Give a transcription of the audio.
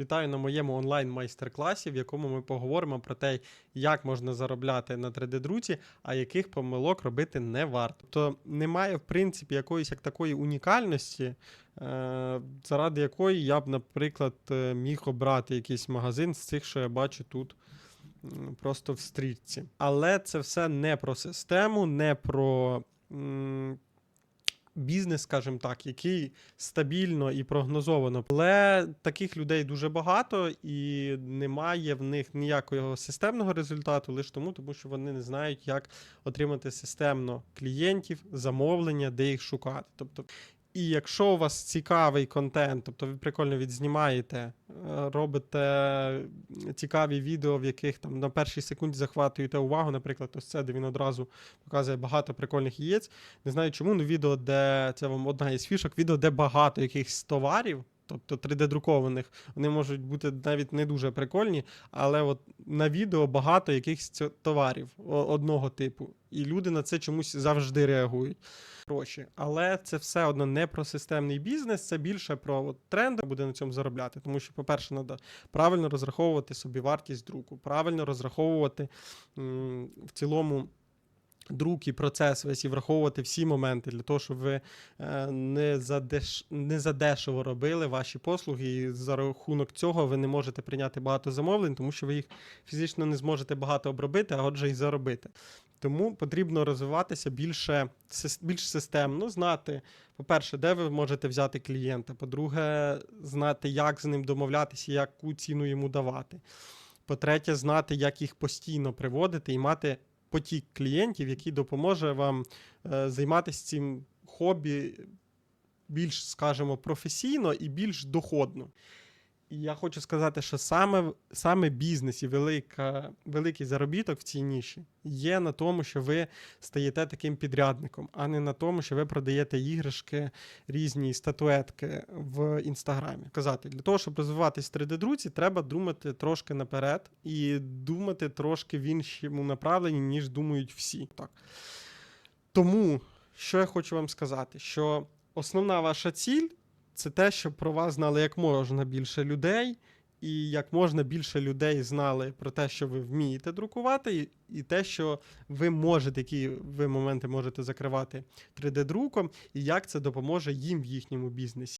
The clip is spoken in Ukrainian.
Вітаю на моєму онлайн майстер-класі, в якому ми поговоримо про те, як можна заробляти на 3D-друці, а яких помилок робити не варто. Тобто немає, в принципі, якоїсь як такої унікальності, е, заради якої я б, наприклад, е, міг обрати якийсь магазин з цих, що я бачу тут. Просто в стрічці. Але це все не про систему, не про бізнес, скажімо так, який стабільно і прогнозовано. Але таких людей дуже багато, і немає в них ніякого системного результату, лише тому, тому що вони не знають, як отримати системно клієнтів, замовлення, де їх шукати. Тобто, і якщо у вас цікавий контент, тобто ви прикольно відзнімаєте, е, робите цікаві відео, в яких там на першій секунді захватуєте увагу, наприклад, ось це, де він одразу показує багато прикольних яєць. Не знаю чому, але відео, де це вам одна із фішок, відео, де багато якихось товарів, тобто 3D-друкованих, вони можуть бути навіть не дуже прикольні, але от на відео багато якихось товарів одного типу. І люди на це чомусь завжди реагують. Гроші. Але це все одно не про системний бізнес, це більше про от, тренди буде на цьому заробляти. Тому що, по-перше, треба правильно розраховувати собі вартість друку, правильно розраховувати м, в цілому друк і процес весь і враховувати всі моменти для того, щоб ви е, не, задеш... не задешево робили ваші послуги, і за рахунок цього ви не можете прийняти багато замовлень, тому що ви їх фізично не зможете багато обробити, а отже, і заробити. Тому потрібно розвиватися більше більш системно, знати, по-перше, де ви можете взяти клієнта, по-друге, знати, як з ним домовлятися, яку ціну йому давати. По-третє, знати, як їх постійно приводити і мати потік клієнтів, який допоможе вам е, займатися цим хобі більш, скажімо, професійно і більш доходно. Я хочу сказати, що саме, саме бізнес і велика, великий заробіток в цій ніші є на тому, що ви стаєте таким підрядником, а не на тому, що ви продаєте іграшки, різні статуетки в інстаграмі. Казати, для того, щоб розвиватись в 3D-друці, треба думати трошки наперед і думати трошки в іншому направленні, ніж думають всі. Так. Тому, що я хочу вам сказати, що основна ваша ціль це те, щоб про вас знали як можна більше людей, і як можна більше людей знали про те, що ви вмієте друкувати, і, і те, що ви можете, які ви моменти можете закривати 3D-друком, і як це допоможе їм в їхньому бізнесі.